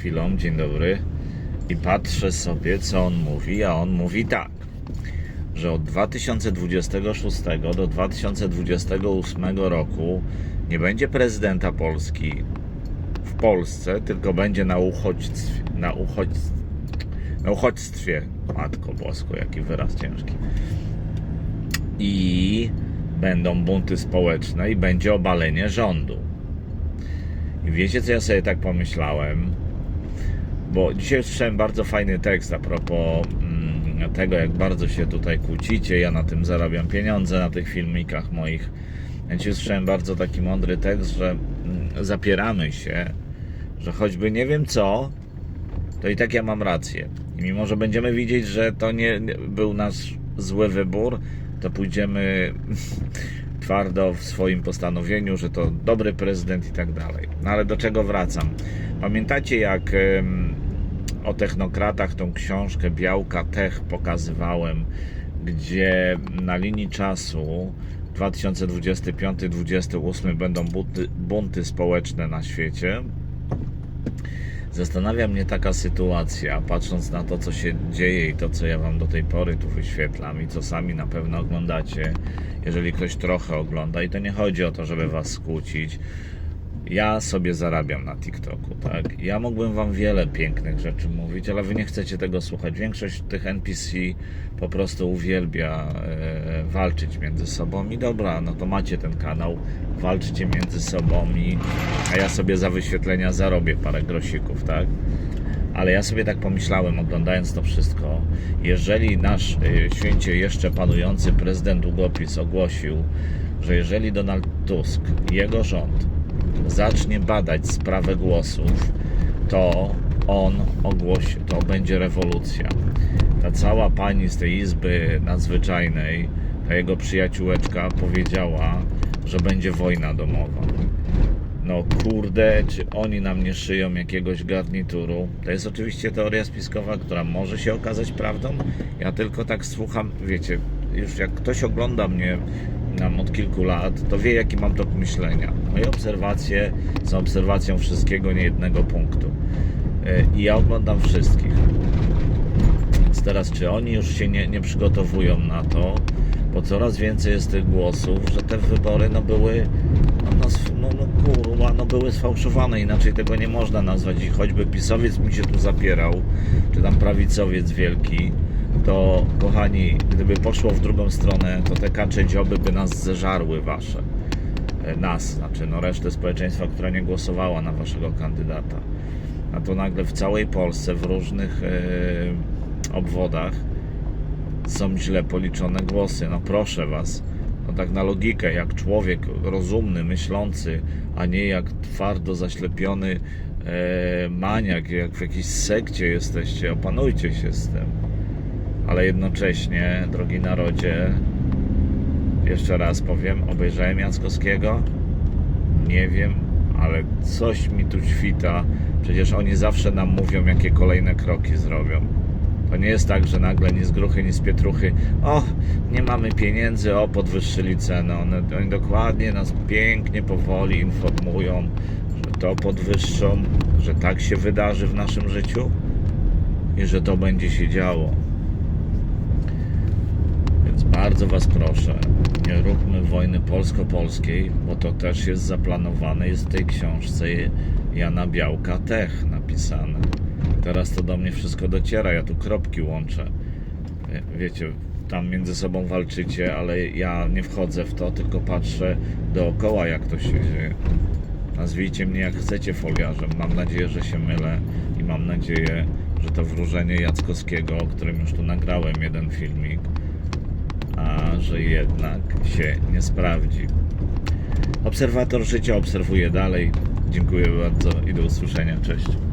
chwilą, dzień dobry, i patrzę sobie, co on mówi, a on mówi tak, że od 2026 do 2028 roku nie będzie prezydenta Polski w Polsce, tylko będzie na uchodźstwie, na uchodźstwie, na uchodźstwie. Matko Bosko, jaki wyraz ciężki. I będą bunty społeczne i będzie obalenie rządu. I wiecie, co ja sobie tak pomyślałem? Bo dzisiaj usłyszałem bardzo fajny tekst a propos mm, tego, jak bardzo się tutaj kłócicie. Ja na tym zarabiam pieniądze, na tych filmikach moich. Ja dzisiaj usłyszałem bardzo taki mądry tekst, że mm, zapieramy się, że choćby nie wiem co, to i tak ja mam rację. I mimo, że będziemy widzieć, że to nie był nasz zły wybór, to pójdziemy twardo w swoim postanowieniu, że to dobry prezydent i tak dalej. No ale do czego wracam? Pamiętacie, jak o technokratach tą książkę Białka Tech pokazywałem, gdzie na linii czasu 2025-2028 będą bunty, bunty społeczne na świecie? Zastanawia mnie taka sytuacja, patrząc na to, co się dzieje i to, co ja Wam do tej pory tu wyświetlam i co sami na pewno oglądacie, jeżeli ktoś trochę ogląda. I to nie chodzi o to, żeby Was skłócić. Ja sobie zarabiam na TikToku, tak? Ja mógłbym Wam wiele pięknych rzeczy mówić, ale Wy nie chcecie tego słuchać. Większość tych NPC po prostu uwielbia e, walczyć między sobą i dobra, no to macie ten kanał, walczcie między sobą i a ja sobie za wyświetlenia zarobię parę grosików, tak? Ale ja sobie tak pomyślałem, oglądając to wszystko, jeżeli nasz y, święcie jeszcze panujący prezydent Długopis ogłosił, że jeżeli Donald Tusk jego rząd zacznie badać sprawę głosów, to on ogłosi, to będzie rewolucja. Ta cała pani z tej izby nadzwyczajnej, ta jego przyjaciółeczka powiedziała, że będzie wojna domowa. No kurde, czy oni nam nie szyją jakiegoś garnituru? To jest oczywiście teoria spiskowa, która może się okazać prawdą. Ja tylko tak słucham, wiecie, już jak ktoś ogląda mnie nam od kilku lat, to wie jaki mam tok myślenia. Moje obserwacje są obserwacją wszystkiego, nie jednego punktu. E, I ja oglądam wszystkich. Więc teraz, czy oni już się nie, nie przygotowują na to, bo coraz więcej jest tych głosów, że te wybory no były, no, no, no, no kurwa, no były sfałszowane, inaczej tego nie można nazwać. I choćby pisowiec mi się tu zapierał, czy tam prawicowiec wielki, to kochani, gdyby poszło w drugą stronę, to te kacze dzioby by nas zeżarły wasze. E, Nas, znaczy no resztę społeczeństwa, która nie głosowała na waszego kandydata. A to nagle w całej Polsce, w różnych e, obwodach są źle policzone głosy. No proszę was, no tak na logikę, jak człowiek rozumny, myślący, a nie jak twardo zaślepiony e, maniak, jak w jakiejś sekcie jesteście, opanujcie się z tym. Ale jednocześnie, drogi narodzie, jeszcze raz powiem, obejrzałem Jackowskiego, nie wiem, ale coś mi tu świta. Przecież oni zawsze nam mówią, jakie kolejne kroki zrobią. To nie jest tak, że nagle ni z gruchy, ni z pietruchy, o, nie mamy pieniędzy, o, podwyższyli cenę. One, oni dokładnie nas pięknie, powoli informują, że to podwyższą, że tak się wydarzy w naszym życiu i że to będzie się działo. Bardzo Was proszę, nie róbmy wojny polsko-polskiej, bo to też jest zaplanowane, jest w tej książce Jana Białka Tech napisane. Teraz to do mnie wszystko dociera, ja tu kropki łączę. Wie- Wiecie, tam między sobą walczycie, ale ja nie wchodzę w to, tylko patrzę dookoła, jak to się dzieje. Nazwijcie mnie jak chcecie foliarzem. Mam nadzieję, że się mylę i mam nadzieję, że to wróżenie Jackowskiego, o którym już tu nagrałem jeden filmik, a że jednak się nie sprawdzi. Obserwator życia obserwuje dalej. Dziękuję bardzo i do usłyszenia. Cześć.